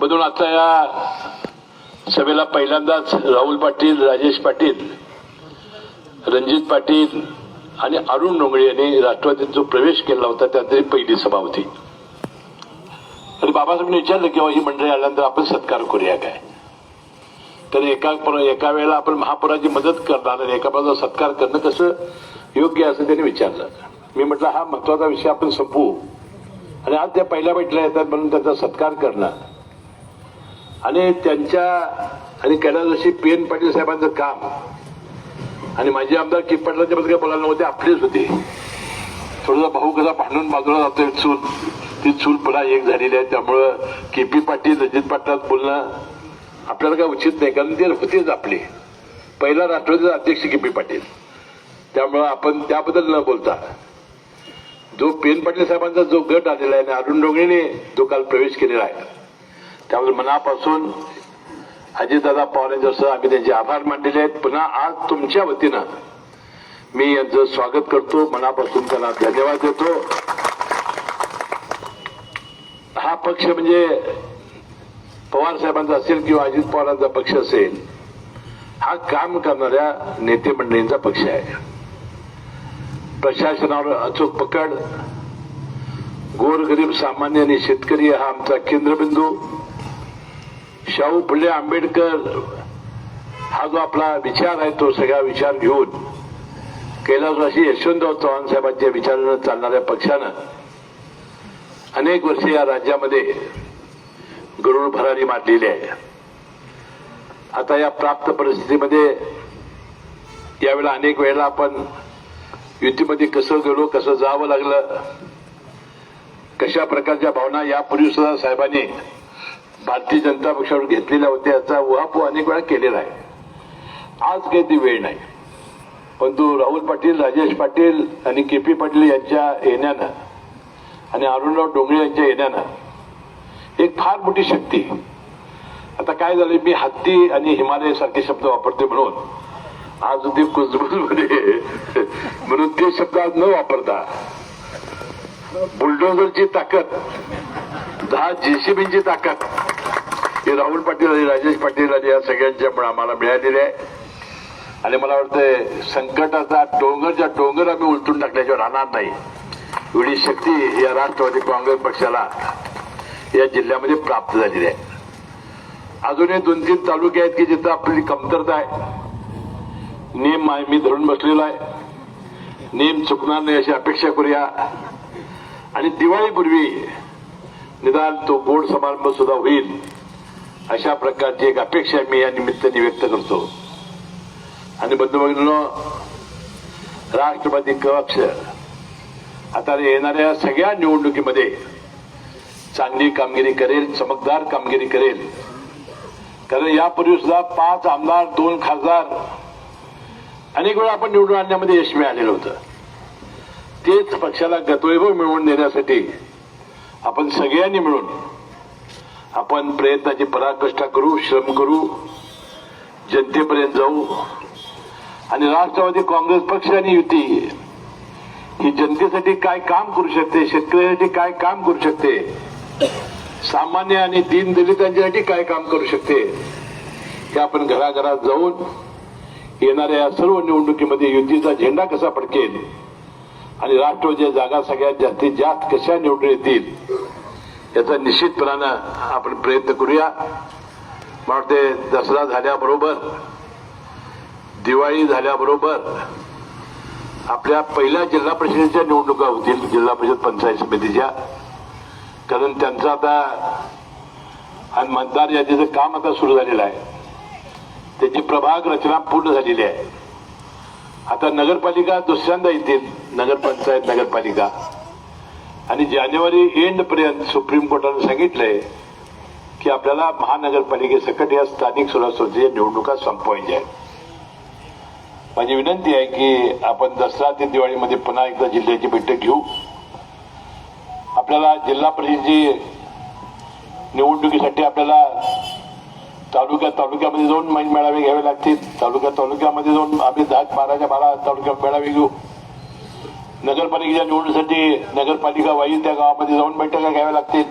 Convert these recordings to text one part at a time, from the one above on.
म्हणून आता या सभेला पहिल्यांदाच राहुल पाटील राजेश पाटील रणजित पाटील आणि अरुण डोंगळे यांनी राष्ट्रवादीत जो प्रवेश केला होता त्यातली पहिली सभा होती. आणि बाबासाहेबांनी विचारलं की ही मंडळी आल्यानंतर आपण सत्कार करूया काय? तर एका एका वेळेला आपण महापुराची मदत करणार आणि एका बाजूला सत्कार करणं कसं योग्य असं त्यांनी विचारलं. मी म्हटलं हा महत्त्वाचा विषय आपण संपवू. आणि आज त्या पहिल्या भेटल्या येतात म्हणून त्यांचा सत्कार करणार. आणि त्यांच्या आणि कैलासवासी पी एन पाटील साहेबांचं काम आणि माझे आमदार की पाटलांच्या बद्दल काही बोलायला नव्हते आपलेच होते. थोडासा भाऊ कसा भांडून बाजूला जातोय चूल ती चूल पुन्हा एक झालेली आहे. त्यामुळं के पी पाटील रणजित पाटलात बोलणं आपल्याला काय उचित नाही कारण ते होतेच आपले. पहिला राष्ट्रवादीचा अध्यक्ष के पी पाटील. त्यामुळं आपण त्याबद्दल न बोलता जो पेन पाटील साहेबांचा जो गट आलेला आहे आणि अरुण डोंगरेने तो काल प्रवेश केलेला आहे. त्यामुळे मनापासून अजितदादा पवार यांच्यासह आम्ही त्यांचे आभार मानलेले आहेत. पुन्हा आज तुमच्या वतीनं मी यांचं स्वागत करतो. मनापासून त्यांना धन्यवाद देतो. हा पक्ष म्हणजे पवार साहेबांचा असेल किंवा अजित पवारांचा पक्ष असेल हा काम करणाऱ्या नेते मंडळींचा पक्ष आहे. प्रशासनावर अचूक पकड गोरगरीब सामान्य आणि शेतकरी हा आमचा केंद्रबिंदू. शाहू फुले आंबेडकर हा जो आपला विचार आहे तो सगळा विचार घेऊन कैलासवासी यशवंतराव चव्हाण साहेबांच्या विचारानं चालणाऱ्या पक्षानं अनेक वर्षे या राज्यामध्ये गरुड भरारी मारलेली आहे. आता या प्राप्त परिस्थितीमध्ये यावेळेला अनेक वेळेला आपण युतीमध्ये कसं गेलो कसं जावं लागलं कशा प्रकारच्या भावना यापूर्वी सुद्धा साहेबांनी भारतीय जनता पक्षावर घेतलेल्या होत्या याचा उहापोह अनेक वेळा केलेला आहे. आज काही ती वेळ नाही. परंतु राहुल पाटील राजेश पाटील आणि के पी पाटील यांच्या येण्यानं आणि अरुणराव डोंगरे यांच्या येण्यानं एक फार मोठी शक्ती. आता काय झालं मी हत्ती आणि हिमालय सारखे शब्द वापरते म्हणून. आज ते कुजबुजमध्ये म्हणून ते शब्द आज न वापरता बुलडोझरची ताकद दहा जेसीबींची ताकद. ही राहुल पाटील आणि राजेश पाटील आणि या सगळ्यांच्या आम्हाला मिळालेली आहे. आणि मला वाटतंय संकटाचा डोंगरच्या डोंगर आम्ही उलटून टाकल्याशिवाय राहणार नाही. एवढी शक्ती या राष्ट्रवादी काँग्रेस पक्षाला या जिल्ह्यामध्ये प्राप्त झालेली आहे. अजूनही दोन तीन तालुके आहेत की जिथं आपली कमतरता आहे. नेम मी धरून बसलेलो आहे. नेम चुकणार नाही अशी अपेक्षा करूया. आणि दिवाळीपूर्वी निदान तो गोड समारंभ सुद्धा होईल. अशा प्रकारची एक अपेक्षा मी या निमित्ताने व्यक्त करतो. आणि बंधू राष्ट्रवादी कक्ष आता येणाऱ्या सगळ्या निवडणुकीमध्ये चांगली कामगिरी करेल चमकदार कामगिरी करेल. कारण यापूर्वी सुद्धा पाच आमदार दोन खासदार अनेक वेळा आपण निवडून आणण्यामध्ये यश मिळालेलं होतं. तेच पक्षाला गतवैभव मिळवून देण्यासाठी आपण सगळ्यांनी मिळून आपण प्रयत्नाची पराकष्ठा करू श्रम करू जनतेपर्यंत जाऊ आणि राष्ट्रवादी काँग्रेस पक्ष आणि युती ही जनतेसाठी काय काम करू शकते शेतकऱ्यांसाठी काय काम करू शकते सामान्य आणि दीन दलितांच्यासाठी काय काम करू शकते हे आपण घराघरात जाऊन येणाऱ्या या सर्व निवडणुकीमध्ये युतीचा झेंडा कसा फडकेल आणि राष्ट्रवादी जागा सगळ्यात जास्तीत जास्त कशा निवडून येतील याचा निश्चितपणानं आपण प्रयत्न करूया. मला वाटते दसरा झाल्याबरोबर दिवाळी झाल्याबरोबर आपल्या पहिल्या जिल्हा परिषदेच्या निवडणुका होतील जिल्हा परिषद पंचायत समितीच्या. कारण त्यांचं आता आणि मतदार यादीचं काम आता सुरू झालेलं आहे. त्याची प्रभाग रचना पूर्ण झालेली आहे. आता नगरपालिका दुसऱ्यांदा येतील नगरपंचायत नगरपालिका. आणि जानेवारी एंड पर्यंत सुप्रीम कोर्टाने सांगितलंय की आपल्याला महानगरपालिकेसकट या स्थानिक स्वराज्य संस्थेच्या निवडणुका संपवायच्या आहेत. माझी विनंती आहे की आपण दसरा ते दिवाळीमध्ये पुन्हा एकदा जिल्ह्याची बैठक घेऊ. आपल्याला जिल्हा परिषदेची निवडणुकीसाठी आपल्याला तालुक्या तालुक्यामध्ये जाऊन मैन मेळावे घ्यावे लागतील. तालुक्या तालुक्यामध्ये जाऊन आम्ही दहा बाराच्या बारा तालुक्यात मेळावे घेऊ. नगरपालिकेच्या निवडणुकीसाठी नगरपालिका वाईल त्या गावामध्ये जाऊन बैठका घ्याव्या लागतील.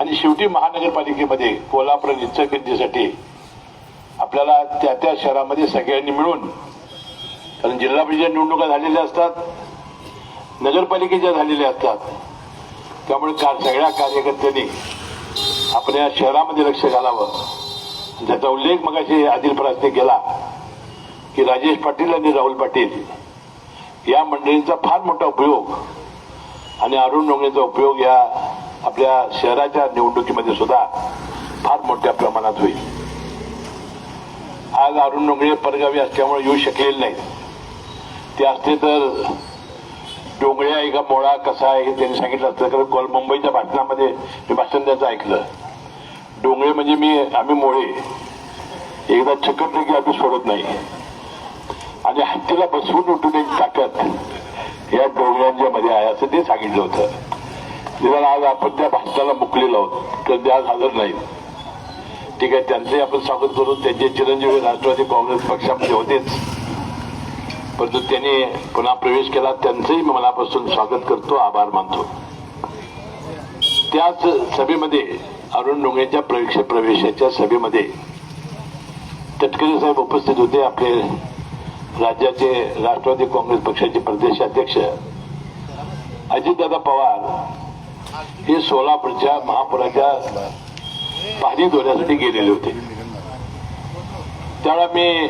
आणि शेवटी महानगरपालिकेमध्ये कोल्हापूर आणि आपल्याला त्या त्या शहरामध्ये सगळ्यांनी मिळून कारण जिल्हा परिषद निवडणुका झालेल्या असतात नगरपालिकेच्या झालेल्या असतात. त्यामुळे का सगळ्या कार्यकर्त्यांनी आपल्या शहरामध्ये लक्ष घालावं. ज्याचा उल्लेख मगाशी आदिल परासने केला की राजेश पाटील आणि राहुल पाटील या मंडळींचा फार मोठा उपयोग आणि अरुण डोंगरेचा उपयोग या आपल्या शहराच्या निवडणुकीमध्ये सुद्धा फार मोठ्या प्रमाणात होईल. आज अरुण डोंगरे परगावी असल्यामुळे येऊ शकलेले नाहीत. ते असते तर डोंगळे आहे का मोळा कसा आहे हे त्यांनी सांगितलं. असतं कारण कोल मुंबईच्या भाषणामध्ये मी भाषण त्याचं ऐकलं. डोंगळे म्हणजे मी आम्ही मोळे. एकदा चकटले की आम्ही सोडत नाही. आणि हत्तीला बसवून उठून एक ताकद या डोंगळ्यांच्या मध्ये आहे असं ते सांगितलं होतं. निदान आज आपण त्या भाषणाला मुकलेलो आहोत. तर ते आज हजर नाहीत. ठीक आहे त्यांचंही आपण स्वागत करू. त्यांचे चिरंजीवी राष्ट्रवादी काँग्रेस पक्षामध्ये होतेच. परंतु त्यांनी पुन्हा प्रवेश केला. त्यांचंही मनापासून स्वागत करतो आभार मानतो. त्याच सभेमध्ये अरुण डोंगरेच्या प्रवेश प्रवेशाच्या सभेमध्ये तटकरे साहेब उपस्थित होते. आपले राज्याचे राष्ट्रवादी काँग्रेस पक्षाचे प्रदेश अध्यक्ष अजितदादा पवार हे सोलापूरच्या महापुराच्या पाणी धोऱ्यासाठी गेलेले होते. त्यावेळा मी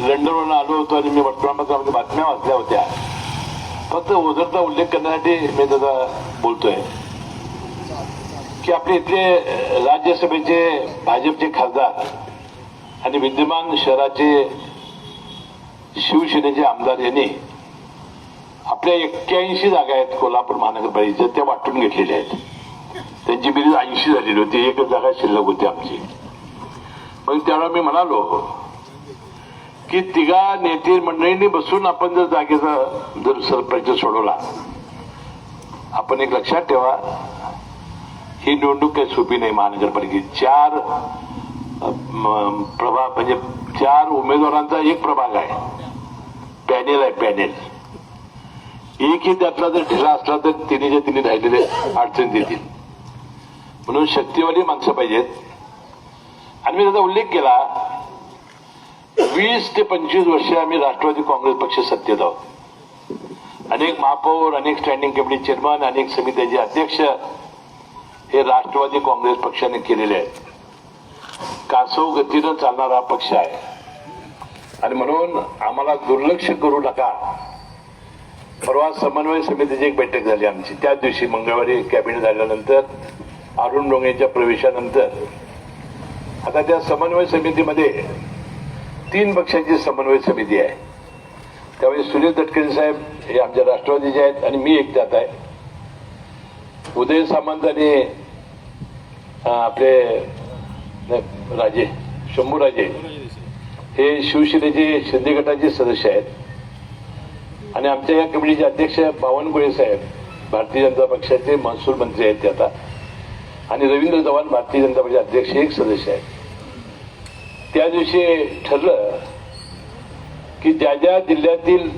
लंडनवरून आलो होतो आणि मी वर्तमानपत्रामध्ये बातम्या वाचल्या होत्या. फक्त ओझरचा उल्लेख करण्यासाठी मी त्याचा बोलतोय. की आपले इथले राज्यसभेचे भाजपचे खासदार आणि विद्यमान शहराचे शिवसेनेचे आमदार यांनी आपल्या एक्क्याऐंशी जागा आहेत कोल्हापूर महानगरपालिकेच्या त्या वाटून घेतलेल्या आहेत. त्यांची बिरीज ऐंशी झालेली होती एकच जागा शिल्लक होती आमची. मग त्यावेळेला मी म्हणालो की तिघा नेते मंडळींनी बसून आपण जर जागेचा जर सरपंच सोडवला आपण एक लक्षात ठेवा ही निवडणूक काही सोपी नाही महानगरपालिकेची. चार म, प्रभाग म्हणजे चार उमेदवारांचा एक प्रभाग आहे. पॅनेल आहे पॅनेल. एकही त्यातला जर ठेला असला तर तिने जे तिने राहिलेले अडचणी देतील म्हणून शक्तीवाली माणसं पाहिजेत. आणि मी त्याचा उल्लेख केला वीस ते पंचवीस वर्ष आम्ही राष्ट्रवादी काँग्रेस पक्ष सत्तेत आहोत. अनेक महापौर अनेक स्टँडिंग कमिटी चेअरमन अनेक समित्याचे अध्यक्ष हे राष्ट्रवादी काँग्रेस पक्षाने केलेले आहेत. कासव गतीनं चालणारा हा पक्ष आहे. आणि म्हणून आम्हाला दुर्लक्ष करू नका. परवा समन्वय समितीची एक बैठक झाली आमची. त्याच दिवशी मंगळवारी कॅबिनेट झाल्यानंतर अरुण डोंगेच्या प्रवेशानंतर. आता त्या समन्वय समितीमध्ये तीन पक्षांची समन्वय समिती आहे. त्यावेळी सुनील तटकरे साहेब हे आमच्या राष्ट्रवादीचे आहेत आणि मी एक त्यात आहे. उदय सामंत आणि आपले राजे शंभूराजे हे शिवसेनेचे शिंदे गटाचे सदस्य आहेत. आणि आमच्या या कमिटीचे अध्यक्ष बावनकुळे साहेब भारतीय जनता पक्षाचे महसूल मंत्री आहेत ते आता. आणि रवींद्र चव्हाण भारतीय जनता पक्षाचे अध्यक्ष एक सदस्य आहेत. त्या दिवशी ठरलं की ज्या ज्या जिल्ह्यातील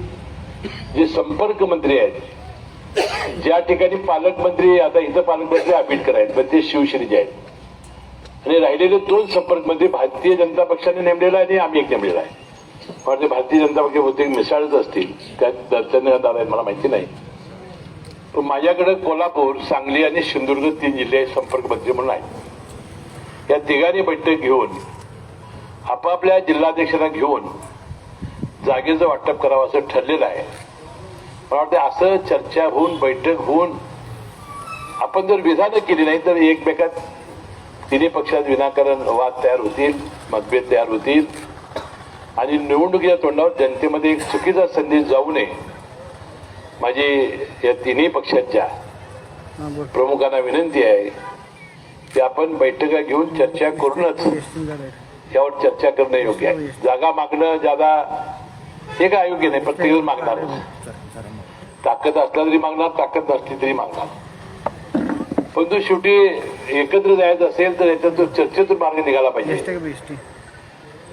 जे संपर्क मंत्री आहेत ज्या ठिकाणी पालकमंत्री आता इथं पालकमंत्री आंबेडकर आहेत पण ते शिवसेनेचे आहेत. आणि राहिलेले दोन संपर्क मंत्री भारतीय जनता पक्षाने नेमलेला आहे आणि आम्ही एक नेमलेला आहे. पण ते भारतीय जनता पक्ष बहुतेक मिसाळच असतील. त्यात दर्शनीय दादा आहेत मला माहिती नाही. पण माझ्याकडे कोल्हापूर सांगली आणि सिंधुदुर्ग तीन जिल्हे संपर्क मंत्री म्हणून आहेत. या तिघांनी बैठक घेऊन आपापल्या जिल्हाध्यक्षांना घेऊन जागेचं वाटप करावं असं ठरलेलं आहे. मला वाटतं असं चर्चा होऊन बैठक होऊन आपण जर विधानं केली नाही तर एकमेकात तिन्ही पक्षात विनाकारण वाद तयार होतील मतभेद तयार होतील. आणि निवडणुकीच्या तोंडावर जनतेमध्ये एक चुकीचा संदेश जाऊ नये. माझी या तिन्ही पक्षांच्या प्रमुखांना विनंती आहे की आपण बैठका घेऊन चर्चा करूनच यावर चर्चा करणं योग्य आहे. जागा मागणं ज्यादा हे काय अयोग्य नाही प्रत्येकाला मागणारच ताकद असला तरी मागणार ताकद नसली तरी मागणार. परंतु शेवटी एकत्र जायचं असेल तर याच्यातून चर्चेतून मार्ग निघाला पाहिजे.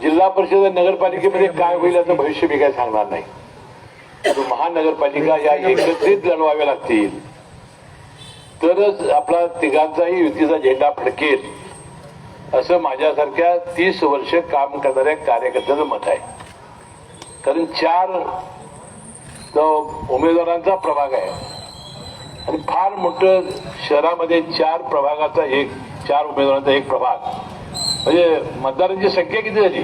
जिल्हा परिषद आणि नगरपालिकेमध्ये काय होईल याचं भविष्य मी काय सांगणार नाही. महानगरपालिका या एकत्रित लढवाव्या लागतील. तरच आपला तिघांचाही युतीचा झेंडा फडकेल. असं माझ्यासारख्या तीस वर्ष काम करणाऱ्या कार्यकर्त्याचं मत आहे. कारण चार उमेदवारांचा प्रभाग आहे आणि फार मोठं शहरामध्ये चार प्रभागाचा एक चार उमेदवारांचा एक प्रभाग. म्हणजे मतदारांची संख्या किती झाली?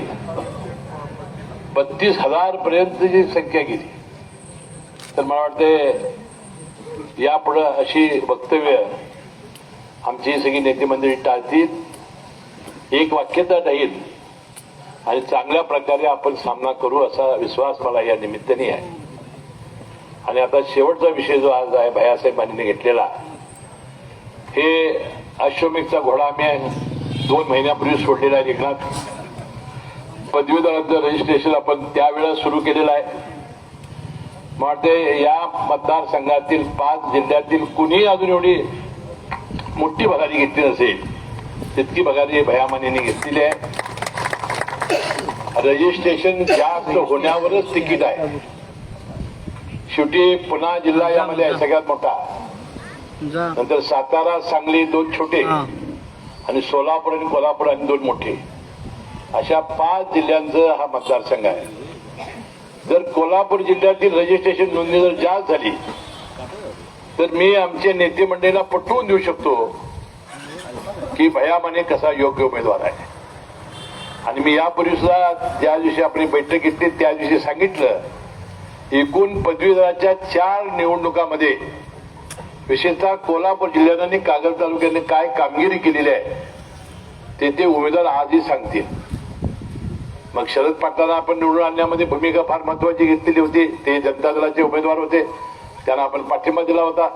बत्तीस हजार पर्यंतची संख्या किती तर मला वाटते यापुढं अशी वक्तव्य आमची सगळी नेते मंडळी टाळतील. एक वाक्यता राहील. आणि चांगल्या प्रकारे आपण सामना करू असा विश्वास मला या निमित्ताने आहे. आणि आता शेवटचा विषय जो आज आहे भयासाहेबांनी घेतलेला हे अश्वमेघचा घोडा आम्ही दोन महिन्यापूर्वी सोडलेला आहे रिंगणात पदवीधरांचं रजिस्ट्रेशन आपण त्यावेळेस सुरू केलेलं आहे. मला वाटते या मतदारसंघातील पाच जिल्ह्यातील कुणीही अजून एवढी मोठी भरारी घेतली नसेल. तितकी भगारी भयामानेने घेतलेली आहे. रजिस्ट्रेशन जास्त होण्यावरच तिकीट आहे. शेवटी पुन्हा जिल्हा यामध्ये आहे सगळ्यात मोठा. नंतर सातारा सांगली दोन छोटे. आणि सोलापूर आणि कोल्हापूर आणि दोन मोठे. अशा पाच जिल्ह्यांचा हा मतदारसंघ आहे. जर कोल्हापूर जिल्ह्यातील रजिस्ट्रेशन नोंदणी जर जास्त झाली तर मी आमच्या नेते मंडळीला पटवून देऊ शकतो. की भयामाने कसा योग्य उमेदवार आहे. आणि मी यापूर्वी सुद्धा ज्या दिवशी आपली बैठक घेतली त्या दिवशी सांगितलं एकूण पदवीधराच्या चार निवडणुकामध्ये विशेषतः कोल्हापूर जिल्ह्यानं आणि कागल तालुक्याने काय कामगिरी केलेली आहे ते ते उमेदवार आजही सांगतील. मग शरद पाटलांना आपण निवडून आणण्यामध्ये भूमिका फार महत्वाची घेतलेली होती. ते जनता दलाचे उमेदवार होते. त्यांना आपण पाठिंबा दिला होता.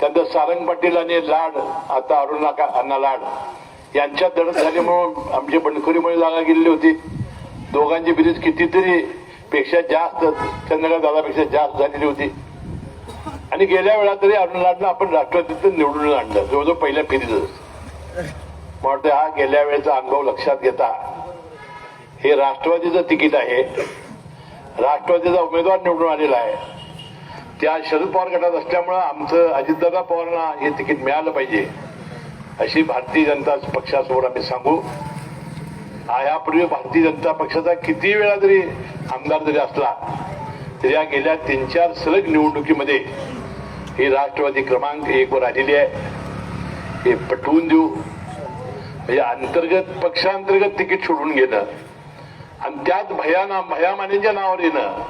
त्यानंतर सारंग पाटील आणि लाड आता अरुण नाका अण्णा लाड यांच्यात दडत झाल्यामुळं आमची बंडखोरीमुळे जागा गेलेली होती. दोघांची ब्रिज कितीतरी पेक्षा जास्त चंद्रकांत दादापेक्षा जास्त झालेली होती. आणि गेल्या वेळा तरी अरुण लाडला आपण राष्ट्रवादीतून निवडून आणलं जवळजवळ पहिल्या फेरीतच मला वाटतं हा गेल्या वेळेचा अनुभव लक्षात घेता. हे राष्ट्रवादीचं तिकीट आहे. राष्ट्रवादीचा उमेदवार निवडून आलेला आहे. त्या शरद पवार गटात असल्यामुळं आमचं अजितदादा पवारांना हे तिकीट मिळालं पाहिजे अशी भारतीय जनता पक्षासमोर आम्ही सांगू. यापूर्वी भारतीय जनता पक्षाचा किती वेळा जरी आमदार जरी असला तरी या गेल्या तीन चार सलग निवडणुकीमध्ये ही राष्ट्रवादी क्रमांक एक वर आलेली आहे. हे पटवून देऊ. म्हणजे अंतर्गत पक्षांतर्गत तिकीट सोडून घेणं आणि त्यात भयाना भयामानेच्या नावावर येणं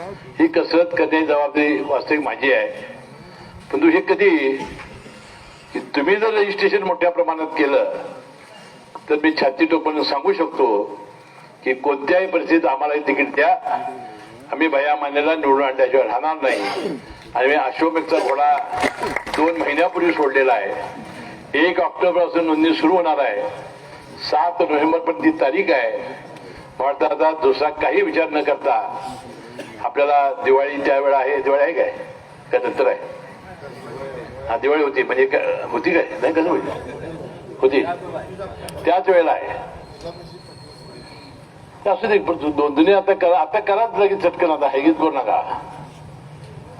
ही कसरत करण्याची जबाबदारी वास्तविक माझी आहे. परंतु हे कधी की तुम्ही जर रजिस्ट्रेशन मोठ्या प्रमाणात केलं तर मी छाती टोपण सांगू शकतो की कोणत्याही परिस्थितीत आम्हाला तिकीट द्या. आम्ही भया मान्याला निवडून आणल्याशिवाय राहणार नाही. आणि मी अशोकचा घोडा दोन महिन्यापूर्वी सोडलेला आहे. एक ऑक्टोबरपासून नोंदणी सुरू होणार आहे. सात नोव्हेंबर पण ती तारीख आहे. भारताचा आता दुसरा काही विचार न करता आपल्याला दिवाळी त्यावेळा आहे दिवाळी आहे काय? का नंतर आहे? हा दिवाळी होती म्हणजे होती काय? नाही कसं होईल? होती. त्याच वेळेला आहे. असू दे पण दोन दोन्ही आता करा आता कराच लगेच चटकन आता हेगीच करू नका.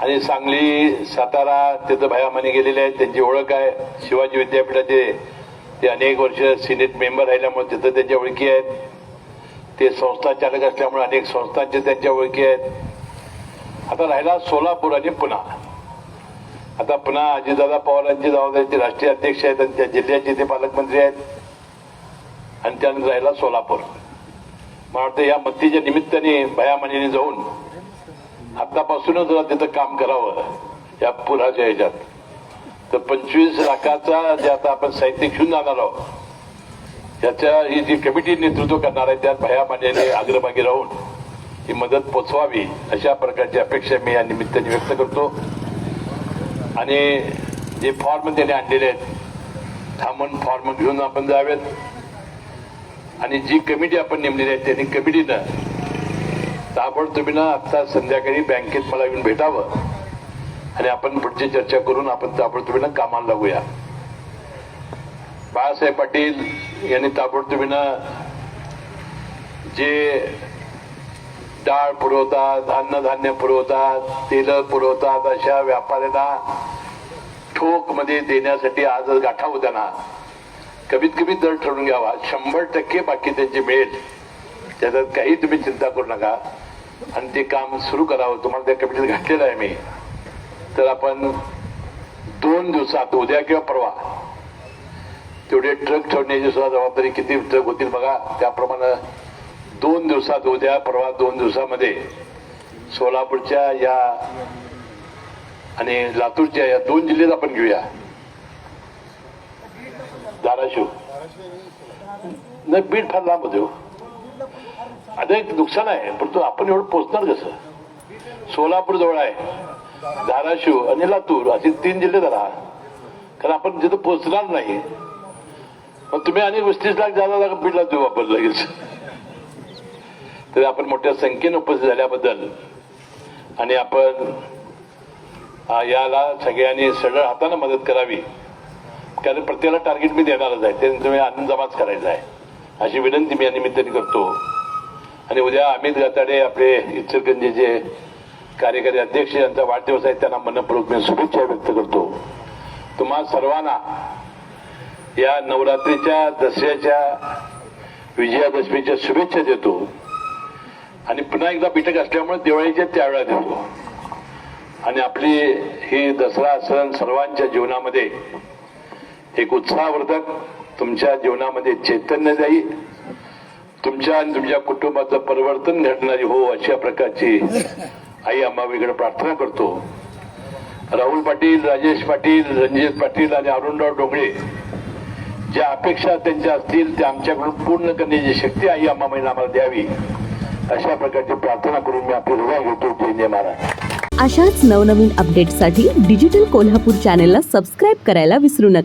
आणि सांगली सातारा तिथं भयामाने गेलेले आहेत त्यांची ओळख आहे. शिवाजी विद्यापीठाचे ते अनेक वर्ष सिनेट मेंबर राहिल्यामुळे तिथं त्यांच्या ओळखी आहेत. ते संस्था चालक असल्यामुळे अनेक संस्थांचे त्यांच्या ओळखी आहेत. आता राहिला सोलापूर आणि पुन्हा आता पुन्हा अजितदादा पवारांची जबाबदारीचे राष्ट्रीय अध्यक्ष आहेत आणि त्या जिल्ह्याचे ते पालकमंत्री आहेत. आणि त्यानंतर राहिला सोलापूर. मला वाटतं या मत्तीच्या निमित्ताने भयामणीने जाऊन आतापासूनच जरा तिथं काम करावं या पुराच्या ह्याच्यात. तर पंचवीस लाखाचा जे आता आपण साहित्य घेऊन जाणार आहोत याच्या ही जी कमिटी नेतृत्व करणार आहे त्यात भयामाने अग्रभागी राहून ही मदत पोचवावी अशा प्रकारची अपेक्षा मी या निमित्ताने व्यक्त करतो. आणि जे फॉर्म त्याने आणलेले आहेत थांबून फॉर्म घेऊन आपण जावेत. आणि जी कमिटी आपण नेमलेली आहे त्यांनी कमिटीनं ताबडतोबीनं आता संध्याकाळी बँकेत मला येऊन भेटावं. आणि आपण पुढची चर्चा करून आपण ताबडतोबीनं कामाला लागूया. बाळासाहेब पाटील यांनी ताबडतोबीनं जे डाळ पुरवतात धान्य धान्य पुरवतात तेल पुरवतात अशा व्यापाऱ्यांना ठोकमध्ये देण्यासाठी आज गाठा होत्या ना कमीत कमी दर ठरवून घ्यावा. शंभर टक्के बाकी त्यांचे मिळेल. त्याच्यात काही तुम्ही चिंता करू नका. आणि ते काम सुरू करावं. तुम्हाला त्या कमिटीत घातलेलं आहे मी. तर आपण दोन दिवसात उद्या किंवा परवा तेवढे ट्रक ठेवण्याची सुद्धा जबाबदारी किती ट्रक होतील बघा. त्याप्रमाणे दोन दिवसात उद्या परवा दोन दिवसामध्ये सोलापूरच्या या आणि लातूरच्या या दोन जिल्ह्यात आपण घेऊया. धाराशिव. नाही बीड फार लांब होते हो. आता एक नुकसान आहे पण तो आपण एवढं पोचणार कसं? सोलापूर जवळ आहे धाराशिव आणि लातूर असे तीन जिल्हे धरा. कारण आपण तिथं पोचणार नाही मग तुम्ही आणि पस्तीस लाख जायला लाख बीडला देऊ आपण लगेच. तरी आपण मोठ्या संख्येने उपस्थित झाल्याबद्दल आणि आपण याला सगळ्यांनी सरळ हाताने मदत करावी. कारण प्रत्येकाला टार्गेट मी देणारच आहे. ते तुम्ही आनंद जमाच करायचा आहे. अशी विनंती मी या निमित्ताने करतो. आणि उद्या अमित गाताडे आपले इचलकरंजीचे कार्यकारी अध्यक्ष यांचा वाढदिवस आहे त्यांना मनपूर्वक मी शुभेच्छा व्यक्त करतो. तुम्हा सर्वांना या नवरात्रीच्या दसऱ्याच्या विजयादशमीच्या शुभेच्छा देतो. आणि पुन्हा एकदा बैठक असल्यामुळे दिवाळीच्या त्यावेळा देतो. आणि आपली ही दसरा सण सर्वांच्या जीवनामध्ये एक उत्साहवर्धक तुमच्या जीवनामध्ये चैतन्य जाईल तुमच्या आणि तुमच्या कुटुंबाचं परिवर्तन घडणारी हो अशा प्रकारची आई अंबाबाईकडे प्रार्थना करतो. राहुल पाटील राजेश पाटील रणजित पाटील आणि अरुणराव डोंगळे ज्या अपेक्षा त्यांच्या असतील त्या आमच्याकडून पूर्ण करण्याची शक्ती आई अंबाबाईने आम्हाला द्यावी. अशा प्रकारची प्रार्थना करून मी आपली हृदय घेतो जय जय महाराज अशाच नवनवीन अपडेट्ससाठी डिजिटल कोल्हापूर चॅनेलला सबस्क्राईब करायला विसरू नका.